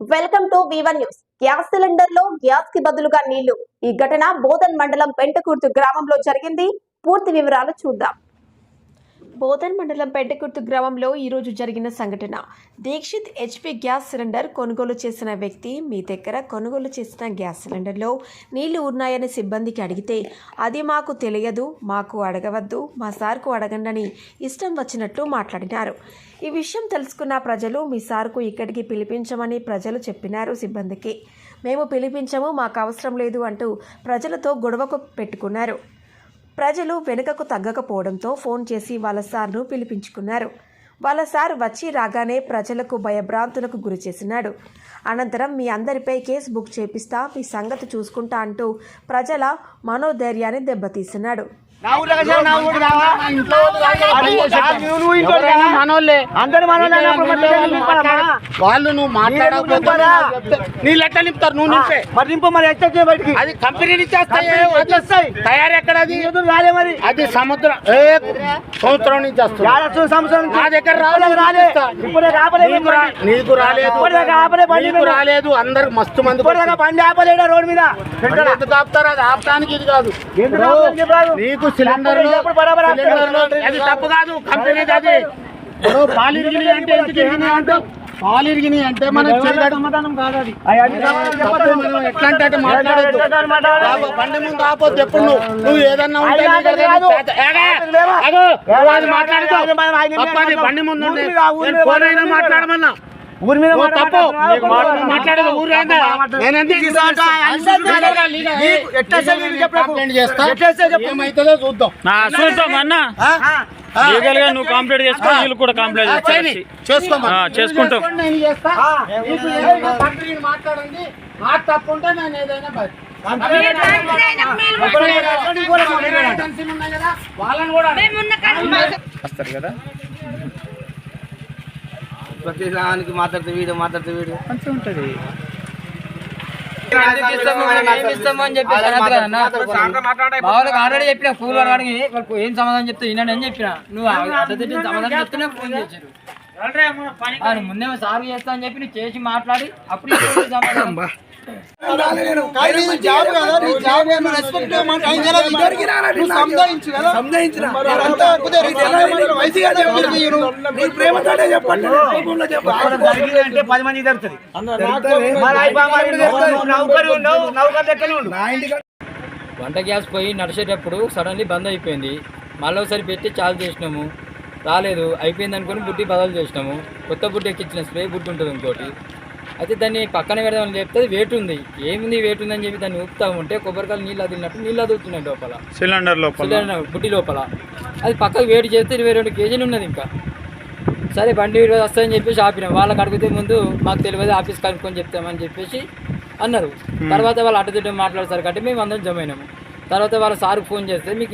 Welcome to Vivan news gas సిలిండర్లో గ్యాస్కి బదులుగా నీళ్ళు. ఈ ఘటన బోధన్ మండలం పెంటకుర్తు గ్రామంలో జరిగింది. పూర్తి వివరాలు చూద్దాం. బోధన్ మండలం పెంటకుర్తు గ్రామంలో ఈరోజు జరిగిన సంఘటన. దీక్షిత్ హెచ్పి గ్యాస్ సిలిండర్ కొనుగోలు చేసిన వ్యక్తి మీ దగ్గర కొనుగోలు చేసిన గ్యాస్ సిలిండర్లో నీళ్ళు ఉన్నాయని సిబ్బందికి అడిగితే అది మాకు తెలియదు మాకు అడగవద్దు మా సార్కు అడగండని ఇష్టం వచ్చినట్లు మాట్లాడినారు. ఈ విషయం తెలుసుకున్న ప్రజలు మీ సార్కు ఇక్కడికి పిలిపించమని ప్రజలు చెప్పినారు సిబ్బందికి. మేము పిలిపించము మాకు అవసరం లేదు అంటూ ప్రజలతో గొడవకు పెట్టుకున్నారు. ప్రజలు వెనుకకు తగ్గకపోవడంతో ఫోన్ చేసి వాళ్ళ సార్ను పిలిపించుకున్నారు. వాళ్ళ సార్ వచ్చి రాగానే ప్రజలకు భయభ్రాంతులకు గురి చేసినాడు. అనంతరం మీ అందరిపై కేసు బుక్ చేపిస్తా మీ సంగతి చూసుకుంటా అంటూ ప్రజల మనోధైర్యాన్ని దెబ్బతీసినాడు. వాళ్ళు నువ్వు మాట్లాడకపోతే నింపాలా? నీళ్ళు ఎట్లా నింపుతారు నువ్వు నింపే. మరి నింపు మరి ఎక్కడ బయటికి. అది కంపెనీ వస్తాయి. తయారు ఎక్కడ అది? రాలే మరి. అది సముద్రం ఏ సంవత్సరం నుంచి వస్తుంది? సంవత్సరం నా దగ్గర రాలేదు, నీకు రాలేదు. నీకు మీద. రాలేదు అందరు మస్తు మంది బండి ఆపలేడా రోడ్ మీద? ఆపుతారు? అది ఆపడానికి ఇది కాదు? నీకు సిలిండర్. అది తప్పు కాదు కంపెనీ అది. అంటే ఎందుకు మనం సమాధానం ఎట్లా అంటే మాట్లాడొద్దు. బండి ముందు ఆపొద్దు ఎప్పుడు నువ్వు. నువ్వు ఏదన్నా ఉంటే బండి ముందు ఫోన్ అయినా. మాట్లాడమన్నా. ఊరి మీద నువ్వు తప్పు మాట్లాడేది. ఊరు చూద్దాం. నా చూద్దాం అన్న? ఆ? ఆ. లీగల్గా నువ్వు కంప్లీట్ చేసుకో వీళ్ళు కూడా కంప్లీట్ చేసుకుంటాం. చేసుకోండి, నేను చేస్తా. ఆ. నీకు ఏదైనా కంపెనీని మాట్లాడండి. మాట తప్పు ఉంటే నేను ఏదైనా బయట వాళ్ళని కూడా వస్తారు కదా. ప్రతి దానికి మాట్లాడితే వీడు మాట్లాడితే వీడు. మంచిగా ఉంటది. వాళ్ళకి ఆల్రెడీ చెప్పిన కూల్ వాడికి ఏం సమాధానం చెప్తే వినండి అని చెప్పిన. నువ్వు సమాధానం చెప్తేనే ఫోన్ చేశారు. ఆయన ముందేమో సాగు చేస్తా అని చెప్పి నువ్వు చేసి మాట్లాడి అప్పుడు అంటే పది మంది జరుగుతుంది వంట గ్యాస్ పోయి నడిచేటప్పుడు సడన్లీ బంద్ అయిపోయింది. మళ్ళీ ఒకసారి పెట్టి చాలు చేసినాము. రాలేదు. అయిపోయింది అనుకుని బుట్టి బదులు చేసినాము. కొత్త బుట్టి ఎక్కించిన స్ప్రే బుట్టి ఉంటుంది ఇంకోటి. అయితే దాన్ని పక్కన పెడదామని చెప్తే వేట్ ఉంది. ఏముంది వేట్ ఉందని చెప్పి దాన్ని ఊపుతా ఉంటే కొబ్బరికాయలు నీళ్ళు వదిలినట్టు నీళ్ళు వదులుతున్నాయి లోపల. సిలిండర్ లోపల. సిలిండర్ బుట్టి లోపల. అది పక్కకు వేడి చేస్తే ఇరవై రెండు కేజీలు ఉన్నది ఇంకా. సరే బండి ఈరోజు వస్తాయని చెప్పేసి ఆపినాం. వాళ్ళకి అడిగితే ముందు మాకు తెలియదు ఆఫీస్ కనుక్కొని చెప్తామని చెప్పేసి అన్నారు. తర్వాత వాళ్ళు అడ్డదిడ్డం మాట్లాడతారు కాబట్టి మేము అందరం జమ అయినాము. తర్వాత వాళ్ళ సార్కి ఫోన్ చేస్తే మీకు